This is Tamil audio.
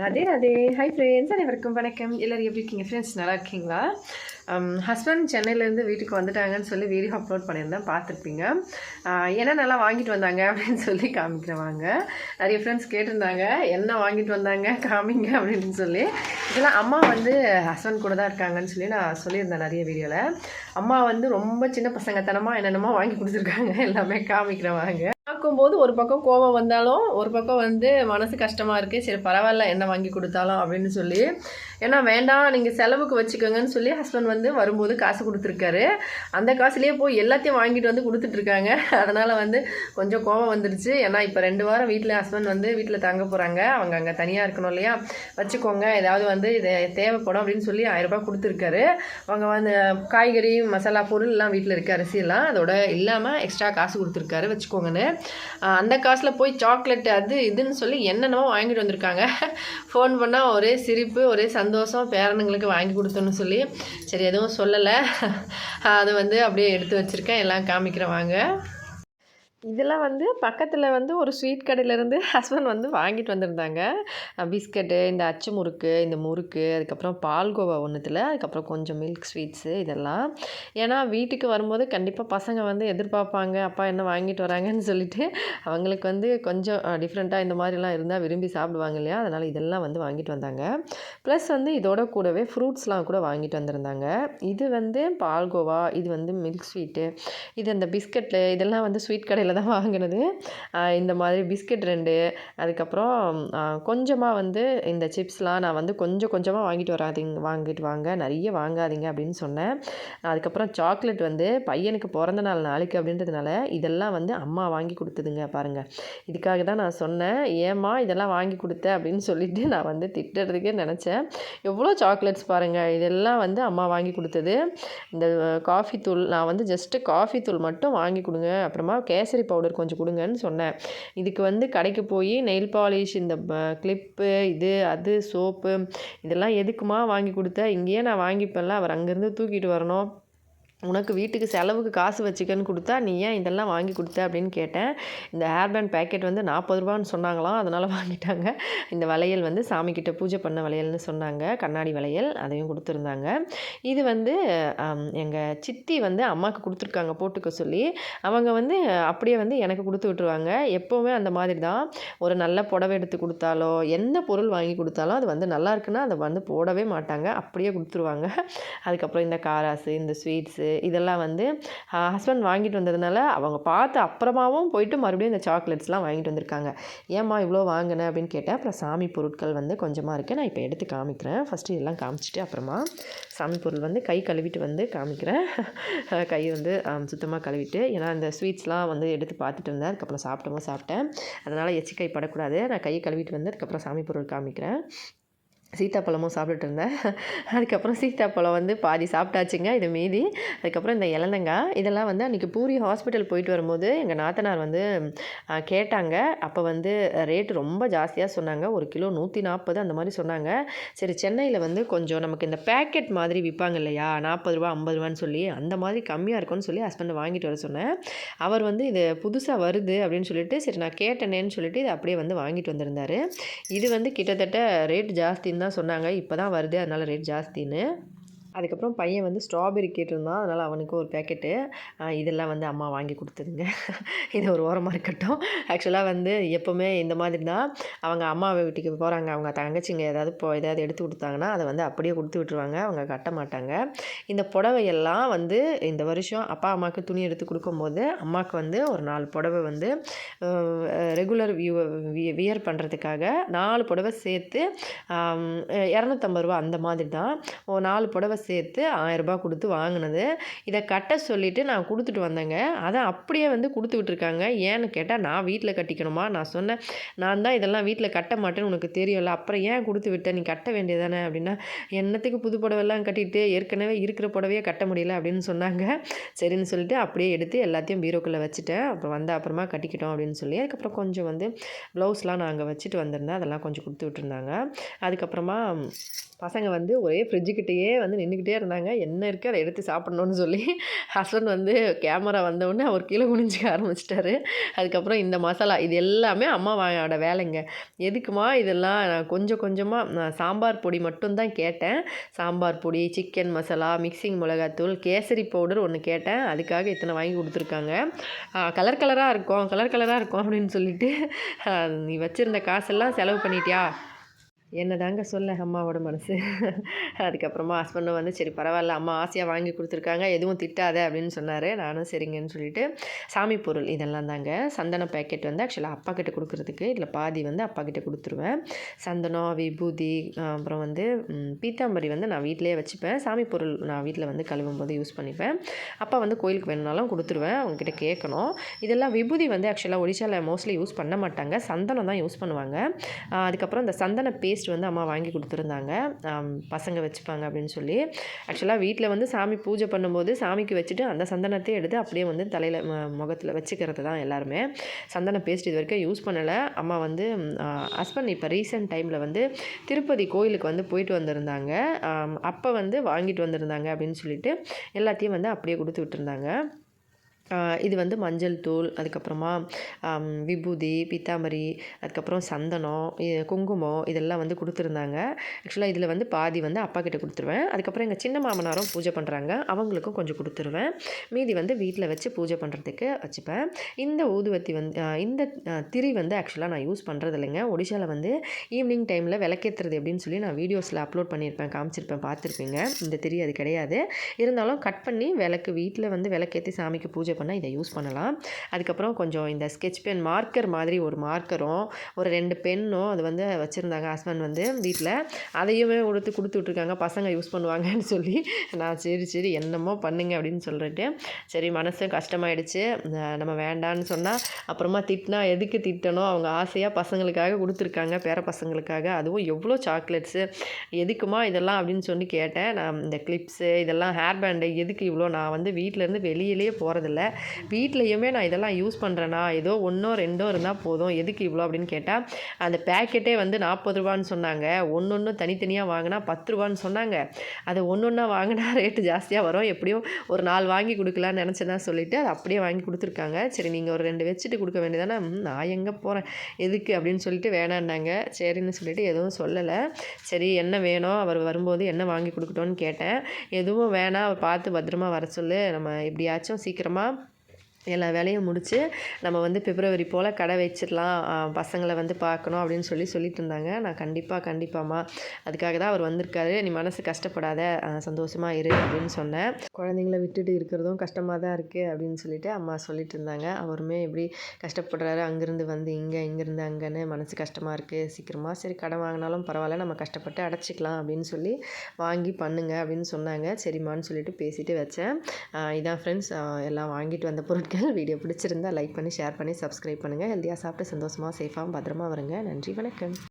ராதே ராதே. ஹை ஃப்ரெண்ட்ஸ் அனைவருக்கும் வணக்கம். எல்லோரும் எப்படி இருக்கீங்க? ஃப்ரெண்ட்ஸ் நல்லா இருக்கீங்களா? Um, ஹஸ்பண்ட் சென்னையிலேருந்து வீட்டுக்கு வந்துட்டாங்கன்னு சொல்லி வீடியோ அப்லோட் பண்ணியிருந்தேன். பார்த்துருப்பீங்க. என்ன நல்லா வாங்கிட்டு வந்தாங்க அப்படின்னு சொல்லி காமிக்கிறவாங்க நிறைய ஃப்ரெண்ட்ஸ் கேட்டிருந்தாங்க. என்ன வாங்கிட்டு வந்தாங்க? காமிங்க அப்படின்னு சொல்லி. இதெல்லாம் அம்மா வந்து ஹஸ்பண்ட் கூட தான் இருக்காங்கன்னு சொல்லி நான் சொல்லியிருந்தேன் நிறைய வீடியோவில் அம்மா வந்து ரொம்ப சின்ன பசங்க தனமாக என்னென்னமோ வாங்கி கொடுத்துருக்காங்க. எல்லாமே காமிக்கிறவாங்க பார்க்கும்போது ஒரு பக்கம் கோபம் வந்தாலும் ஒரு பக்கம் வந்து மனசு கஷ்டமாக இருக்குது சரி பரவாயில்ல என்ன வாங்கி கொடுத்தாலும் அப்படின்னு சொல்லி. ஏன்னா வேண்டாம் நீங்கள் செலவுக்கு வச்சுக்கோங்கன்னு சொல்லி ஹஸ்பண்ட் வந்து வரும்போது காசு கொடுத்துருக்காரு. அந்த காசுலேயே போய் எல்லாத்தையும் வாங்கிட்டு வந்து கொடுத்துட்ருக்காங்க அதனால் வந்து கொஞ்சம் கோபம் வந்துடுச்சு ஏன்னா இப்போ ரெண்டு வாரம் வீட்டில் ஹஸ்பண்ட் வந்து வீட்டில் தங்க போகிறாங்க அவங்க அங்கே தனியாக இருக்கணும் இல்லையா? வச்சுக்கோங்க. ஏதாவது வந்து இது தேவைப்படும் அப்படின்னு சொல்லி ஆயிரரூபா கொடுத்துருக்காரு. அவங்க வந்து காய்கறி மசாலா பொருள் எல்லாம் வீட்டில் இருக்க. அரிசியெல்லாம் அதோட இல்லாமல் எக்ஸ்ட்ரா காசு கொடுத்துருக்காரு. வச்சுக்கோங்கன்னு. அந்த காசில் போய் சாக்லேட் அது இதுன்னு சொல்லி என்னென்னமோ வாங்கிட்டு வந்திருக்காங்க. ஃபோன் பண்ணால் ஒரே சிரிப்பு ஒரே சந்தோஷம் பேரனுங்களுக்கு வாங்கி கொடுத்தோன்னு சொல்லி. சரி எதுவும் சொல்லலை. அதை வந்து அப்படியே எடுத்து வச்சுருக்கேன். எல்லாம் காமிக்கிறேன் வாங்க. இதெல்லாம் வந்து பக்கத்தில் வந்து ஒரு ஸ்வீட் கடையிலேருந்து ஹஸ்பண்ட் வந்து வாங்கிட்டு வந்திருந்தாங்க. பிஸ்கட்டு இந்த அச்சு முறுக்கு இந்த முறுக்கு அதுக்கப்புறம் பால்கோவா ஒன்றுத்தில் அதுக்கப்புறம் கொஞ்சம் மில்க் ஸ்வீட்ஸு இதெல்லாம். ஏன்னா வீட்டுக்கு வரும்போது கண்டிப்பாக பசங்க வந்து எதிர்பார்ப்பாங்க அப்பா என்ன வாங்கிட்டு வராங்கன்னு சொல்லிட்டு அவங்களுக்கு வந்து கொஞ்சம் டிஃப்ரெண்ட்டாக இந்த மாதிரிலாம் இருந்தால் விரும்பி சாப்பிடுவாங்க இல்லையா? அதனால் இதெல்லாம் வந்து வாங்கிட்டு வந்தாங்க. ப்ளஸ் வந்து இதோட கூடவே ஃப்ரூட்ஸ்லாம் கூட வாங்கிட்டு வந்திருந்தாங்க. இது வந்து பால்கோவா இது வந்து மில்க் ஸ்வீட்டு இது அந்த பிஸ்கட்டு இதெல்லாம் வந்து ஸ்வீட் கடையில் கடையில் தான் வாங்கினது. இந்த மாதிரி பிஸ்கெட் ரெண்டு அதுக்கப்புறம் கொஞ்சமாக வந்து இந்த சிப்ஸ்லாம் நான் வந்து கொஞ்சம் கொஞ்சமாக வாங்கிட்டு வராதிங்க வாங்கிட்டு வாங்க நிறைய வாங்காதீங்க அப்படின்னு சொன்னேன். அதுக்கப்புறம் சாக்லேட் வந்து பையனுக்கு பிறந்த நாள் நாளைக்கு அப்படின்றதுனால இதெல்லாம் வந்து அம்மா வாங்கி கொடுத்ததுங்க பாருங்கள் இதுக்காக தான் நான் சொன்னேன். ஏம்மா இதெல்லாம் வாங்கி கொடுத்த அப்படின்னு சொல்லிட்டு நான் வந்து திட்டுறதுக்கே நினச்சேன். எவ்வளோ சாக்லேட்ஸ் பாருங்கள் இதெல்லாம் வந்து அம்மா வாங்கி கொடுத்தது. இந்த காஃபி தூள் நான் வந்து ஜஸ்ட்டு காஃபி தூள் மட்டும் வாங்கி கொடுங்க. அப்புறமா கேசரி கேசரி பவுடர் கொஞ்சம் கொடுங்கன்னு சொன்னேன். இதுக்கு வந்து கடைக்கு போய் நெயில் பாலிஷ் இந்த கிளிப்பு இது அது சோப்பு இதெல்லாம் எதுக்குமா வாங்கி கொடுத்த? இங்கேயே நான் வாங்கிப்பேன்ல அவர் அங்கேருந்து தூக்கிட்டு வரணும். உனக்கு வீட்டுக்கு செலவுக்கு காசு வச்சுக்கன்னு கொடுத்தா நீ ஏன் இதெல்லாம் வாங்கி கொடுத்த அப்படின்னு கேட்டேன். இந்த ஹேர் பேண்ட் பேக்கெட் வந்து நாற்பது ரூபான்னு சொன்னாங்களாம். அதனால் வாங்கிட்டாங்க. இந்த வளையல் வந்து சாமிக்கிட்ட பூஜை பண்ண வளையல்னு சொன்னாங்க. கண்ணாடி வளையல் அதையும் கொடுத்துருந்தாங்க. இது வந்து எங்கள் சித்தி வந்து அம்மாவுக்கு கொடுத்துருக்காங்க போட்டுக்க சொல்லி. அவங்க வந்து அப்படியே வந்து எனக்கு கொடுத்து விட்ருவாங்க எப்போவுமே அந்த மாதிரி தான் ஒரு நல்ல புடவை எடுத்து கொடுத்தாலோ எந்த பொருள் வாங்கி கொடுத்தாலும் அது வந்து நல்லா இருக்குன்னா அதை வந்து போடவே மாட்டாங்க. அப்படியே கொடுத்துருவாங்க. அதுக்கப்புறம் இந்த காராசு இந்த ஸ்வீட்ஸு இதெல்லாம் வந்து ஹஸ்பண்ட் வாங்கிட்டு வந்ததுனால அவங்க பார்த்து அப்புறமாவும் போயிட்டு மறுபடியும் இந்த சாக்லேட்ஸ்லாம் வாங்கிட்டு வந்திருக்காங்க. ஏம்மா இவ்வளோ வாங்கினேன் அப்படின்னு கேட்டேன். அப்புறம் சாமி பொருட்கள் வந்து கொஞ்சமாக இருக்குது நான் இப்போ எடுத்து காமிக்கிறேன். ஃபஸ்ட்டு இதெல்லாம் காமிச்சிட்டு அப்புறமா சாமி பொருள் வந்து கை கழுவிட்டு வந்து காமிக்கிறேன். கை வந்து சுத்தமாக கழுவிட்டு ஏன்னா அந்த ஸ்வீட்ஸ்லாம் வந்து எடுத்து பார்த்துட்டு இருந்தேன். அதுக்கப்புறம் சாப்பிட்டோமோ சாப்பிட்டேன். அதனால் எச்சி கை படக்கூடாது. நான் கையை கழுவிட்டு வந்து அதுக்கப்புறம் சாமி பொருள் காமிக்கிறேன். சீத்தாப்பழமும் சாப்பிட்டுட்டு இருந்தேன். அதுக்கப்புறம் சீத்தாப்பழம் வந்து பாதி சாப்பிட்டாச்சுங்க இது மீதி. அதுக்கப்புறம் இந்த இளந்தங்காய் இதெல்லாம் வந்து அன்றைக்கி பூரி ஹாஸ்பிட்டல் போயிட்டு வரும்போது எங்கள் நாத்தனார் வந்து கேட்டாங்க. அப்போ வந்து ரேட்டு ரொம்ப ஜாஸ்தியாக சொன்னாங்க. ஒரு கிலோ நூற்றி நாற்பது அந்த மாதிரி சொன்னாங்க. சரி சென்னையில் வந்து கொஞ்சம் நமக்கு இந்த பேக்கெட் மாதிரி விற்பாங்க இல்லையா? நாற்பது ரூபா ஐம்பது ரூபான்னு சொல்லி அந்த மாதிரி கம்மியாக இருக்கும்னு சொல்லி ஹஸ்பண்டை வாங்கிட்டு வர சொன்னேன். அவர் வந்து இது புதுசாக வருது அப்படின்னு சொல்லிட்டு சரி நான் கேட்டேனேன்னு சொல்லிட்டு இது அப்படியே வந்து வாங்கிட்டு வந்திருந்தார். இது வந்து கிட்டத்தட்ட ரேட் ஜாஸ்தின்னு தான் சொன்னாங்க. இப்போ தான் வருது. அதனால் ரேட் ஜாஸ்தின்னு. அதுக்கப்புறம் பையன் வந்து ஸ்ட்ராபெரி கேட்டிருந்தான். அதனால் அவனுக்கு ஒரு பேக்கெட்டு இதெல்லாம் வந்து அம்மா வாங்கி கொடுத்துருங்க இது ஒரு ஓரமாக இருக்கட்டும். ஆக்சுவலாக வந்து எப்போவுமே இந்த மாதிரி தான் அவங்க அம்மா வீட்டுக்கு போகிறாங்க அவங்க தங்கச்சிங்க ஏதாவது இப்போ ஏதாவது எடுத்து கொடுத்தாங்கன்னா அதை வந்து அப்படியே கொடுத்து விட்ருவாங்க அவங்க கட்ட மாட்டாங்க. இந்த புடவையெல்லாம் வந்து இந்த வருஷம் அப்பா அம்மாவுக்கு துணி எடுத்து கொடுக்கும்போது அம்மாவுக்கு வந்து ஒரு நாலு புடவை வந்து ரெகுலர் வியூ வியர் பண்ணுறதுக்காக நாலு புடவை சேர்த்து இரநூத்தம்பது ரூபா அந்த மாதிரி தான் நாலு புடவை சேர்த்து ஆயரரூபா கொடுத்து வாங்கினது. இதை கட்ட சொல்லிவிட்டு நான் கொடுத்துட்டு வந்தேங்க. அதை அப்படியே வந்து கொடுத்து விட்டுருக்காங்க. ஏன்னு கேட்டால் நான் வீட்டில் கட்டிக்கணுமா? நான் சொன்னேன். நான் தான் இதெல்லாம் வீட்டில் கட்ட மாட்டேன்னு உனக்கு தெரியும்ல. அப்புறம் ஏன் கொடுத்து விட்டேன் நீ கட்ட வேண்டியதானே அப்படின்னா என்னத்துக்கு புது புடவெல்லாம் கட்டிட்டு ஏற்கனவே இருக்கிற புடவையே கட்ட முடியல அப்படின்னு சொன்னாங்க. சரின்னு சொல்லிட்டு அப்படியே எடுத்து எல்லாத்தையும் பீரோக்குள்ளே வச்சுட்டேன். அப்புறம் வந்த அப்புறமா கட்டிக்கிட்டோம் அப்படின்னு சொல்லி அதுக்கப்புறம் கொஞ்சம் வந்து ப்ளவுஸ்லாம் நாங்கள் வச்சுட்டு வந்திருந்தேன். அதெல்லாம் கொஞ்சம் கொடுத்து விட்டுருந்தாங்க. அதுக்கப்புறமா பசங்க வந்து ஒரே ஃப்ரிட்ஜுக்கிட்டேயே வந்து நின்றுக்கிட்டே இருந்தாங்க. என்ன இருக்குது அதை எடுத்து சாப்பிட்ணுன்னு சொல்லி ஹஸ்பண்ட் வந்து கேமரா வந்தவுடனே அவர் கீழே குனிஞ்சிக்க ஆரம்பிச்சிட்டாரு. அதுக்கப்புறம் இந்த மசாலா இது எல்லாமே அம்மாவோட வேலைங்க. எதுக்குமா இதெல்லாம்? நான் கொஞ்சம் கொஞ்சமாக நான் சாம்பார் பொடி மட்டும்தான் கேட்டேன். சாம்பார் பொடி சிக்கன் மசாலா மிக்சிங் மிளகாத்தூள் கேசரி பவுடர் ஒன்று கேட்டேன். அதுக்காக இத்தனை வாங்கி கொடுத்துருக்காங்க. கலர் கலராக இருக்கும். கலர் கலராக இருக்கும் அப்படின்னு சொல்லிட்டு நீ வச்சுருந்த காசெல்லாம் செலவு பண்ணிட்டியா? என்ன தாங்க சொல்ல அம்மாவோட மனசு. அதுக்கப்புறமா ஹஸ்பண்டும் வந்து சரி பரவாயில்ல அம்மா ஆசையாக வாங்கி கொடுத்துருக்காங்க எதுவும் திட்டாத அப்படின்னு சொன்னார். நானும் சரிங்கன்னு சொல்லிட்டு சாமி பொருள் இதெல்லாம் தாங்க. சந்தன பேக்கெட் வந்து ஆக்சுவலாக அப்பா கிட்ட கொடுக்குறதுக்கு இதில் பாதி வந்து அப்பா கிட்ட கொடுத்துருவேன். சந்தனம் விபூதி அப்புறம் வந்து பீத்தாம்பரி வந்து நான் வீட்டிலே வச்சுப்பேன். சாமி பொருள் நான் வீட்டில் வந்து கழுவும் போது யூஸ் பண்ணிப்பேன். அப்பா வந்து கோயிலுக்கு வேணுனாலும் கொடுத்துருவேன் அவங்ககிட்ட கேட்கணும். இதெல்லாம் விபூதி வந்து ஆக்சுவலாக ஒடிசாவில் மோஸ்ட்லி யூஸ் பண்ண மாட்டாங்க. சந்தனம் தான் யூஸ் பண்ணுவாங்க. அதுக்கப்புறம் இந்த சந்தன பேஸ்ட் பேஸ்ட் வந்து அம்மா வாங்கி கொடுத்துருந்தாங்க. பசங்க வச்சுப்பாங்க அப்படின்னு சொல்லி. ஆக்சுவலாக வீட்டில் வந்து சாமி பூஜை பண்ணும்போது சாமிக்கு வச்சுட்டு அந்த சந்தனத்தை எடுத்து அப்படியே வந்து தலையில் முகத்தில் வச்சுக்கிறது தான் எல்லாருமே. சந்தன பேஸ்ட் இது வரைக்கும் யூஸ் பண்ணலை. அம்மா வந்து ஹஸ்பண்ட் இப்போ ரீசெண்ட் டைமில் வந்து திருப்பதி கோயிலுக்கு வந்து போயிட்டு வந்திருந்தாங்க. அப்போ வந்து வாங்கிட்டு வந்திருந்தாங்க அப்படின்னு சொல்லிட்டு எல்லாத்தையும் வந்து அப்படியே கொடுத்து விட்டுருந்தாங்க. இது வந்து மஞ்சள் தூள் அதுக்கப்புறமா விபூதி பித்தாமரி அதுக்கப்புறம் சந்தனம் குங்குமம் இதெல்லாம் வந்து கொடுத்துருந்தாங்க. ஆக்சுவலாக இதில் வந்து பாதி வந்து அப்பா கிட்ட கொடுத்துருவேன். அதுக்கப்புறம் எங்கள் சின்ன மாமனாரும் பூஜை பண்ணுறாங்க அவங்களுக்கும் கொஞ்சம் கொடுத்துருவேன். மீதி வந்து வீட்டில் வச்சு பூஜை பண்ணுறதுக்கு வச்சுப்பேன். இந்த ஊதுவத்தி வந்து இந்த திரி வந்து ஆக்சுவலாக நான் யூஸ் பண்ணுறது இல்லைங்க ஒடிஷாவில் வந்து ஈவினிங் டைமில் விளக்கேற்றுறது அப்படின்னு சொல்லி நான் வீடியோஸில் அப்லோட் பண்ணியிருப்பேன் காமிச்சிருப்பேன் பார்த்துருப்பீங்க. இந்த திரி அது கிடையாது. இருந்தாலும் கட் பண்ணி விளக்கு வீட்டில் வந்து விளக்கேற்றி சாமிக்கு பூஜை பண்ணால் இதை யூஸ் பண்ணலாம். அதுக்கப்புறம் கொஞ்சம் இந்த ஸ்கெச் பென் மார்க்கர் மாதிரி ஒரு மார்க்கரும் ஒரு ரெண்டு பென்னும் அது வந்து வச்சுருந்தாங்க ஹஸ்பண்ட் வந்து வீட்டில் அதையுமே கொடுத்து கொடுத்து விட்ருக்காங்க பசங்க யூஸ் பண்ணுவாங்கன்னு சொல்லி. நான் சரி சரி என்னமோ பண்ணுங்க அப்படின்னு சொல்லிட்டு. சரி மனசு கஷ்டமாயிடுச்சு. நம்ம வேண்டான்னு சொன்னால் அப்புறமா திட்டினா எதுக்கு திட்டணும்? அவங்க ஆசையாக பசங்களுக்காக கொடுத்துருக்காங்க பேர பசங்களுக்காக. அதுவும் எவ்வளோ சாக்லேட்ஸு எதுக்குமா இதெல்லாம் அப்படின்னு சொல்லி கேட்டேன். நான் இந்த கிளிப்ஸு இதெல்லாம் ஹேர் பேண்டு எதுக்கு இவ்வளோ நான் வந்து வீட்டிலேருந்து வெளியிலேயே போகிறதில்ல வீட்லேயுமே நான் இதெல்லாம் யூஸ் பண்ணுறேன்னா ஏதோ ஒன்றோ ரெண்டோ இருந்தால் போதும். எதுக்கு இவ்வளோ அப்படின்னு கேட்டால் அந்த பேக்கெட்டே வந்து நாற்பது ரூபான்னு சொன்னாங்க. ஒன்று ஒன்று தனித்தனியாக வாங்கினா பத்து ரூபான்னு சொன்னாங்க. அது ஒன்று ஒன்றா வாங்கினா ரேட்டு ஜாஸ்தியாக வரும். எப்படியும் ஒரு நாள் வாங்கி கொடுக்கலான்னு நினச்சதான் சொல்லிவிட்டு அது அப்படியே வாங்கி கொடுத்துருக்காங்க. சரி நீங்கள் ஒரு ரெண்டு வச்சுட்டு கொடுக்க வேண்டியதானே? நான் எங்கே போகிறேன் எதுக்கு அப்படின்னு சொல்லிட்டு வேணான்னாங்க. சரின்னு சொல்லிட்டு எதுவும் சொல்லலை. சரி என்ன வேணும்? அவர் வரும்போது என்ன வாங்கி கொடுக்கட்டோன்னு கேட்டேன். எதுவும் வேணாம். அவர் பார்த்து பத்திரமா வர சொல்லு. நம்ம எப்படியாச்சும் சீக்கிரமாக எல்லா வேலையும் முடித்து நம்ம வந்து பிப்ரவரி போல் கடை வச்சிடலாம். பசங்களை வந்து பார்க்கணும் அப்படின்னு சொல்லி சொல்லிட்டு இருந்தாங்க. நான் கண்டிப்பாக கண்டிப்பாம்மா. அதுக்காக தான் அவர் வந்திருக்காரு. நீ மனசு கஷ்டப்படாத. சந்தோஷமாக இரு அப்படின்னு சொன்னேன். குழந்தைங்கள விட்டுட்டு இருக்கிறதும் கஷ்டமாக தான் இருக்குது அப்படின்னு சொல்லிட்டு அம்மா சொல்லிட்டு இருந்தாங்க. அவருமே எப்படி கஷ்டப்படுறாரு? அங்கேருந்து வந்து இங்கே இங்கேருந்து அங்கேன்னு மனசு கஷ்டமாக இருக்குது சீக்கிரமாக சரி கடன் வாங்கினாலும் பரவாயில்ல. நம்ம கஷ்டப்பட்டு அடைச்சிக்கலாம் அப்படின்னு சொல்லி வாங்கி பண்ணுங்க அப்படின்னு சொன்னாங்க. சரிம்மான்னு சொல்லிட்டு பேசிட்டு வச்சேன். இதான் ஃப்ரெண்ட்ஸ் எல்லாம் வாங்கிட்டு வந்த பொருட்கள் வாழ்த்துக்கள் வீடியோ பிடிச்சிருந்தா லைக் பண்ணி ஷேர் பண்ணி சப்ஸ்கிரைப் பண்ணுங்கள் ஹெல்த்தியாக சாப்பிட்டு சந்தோஷமாக சேஃபாக பத்திரமா வருங்க. நன்றி வணக்கம்.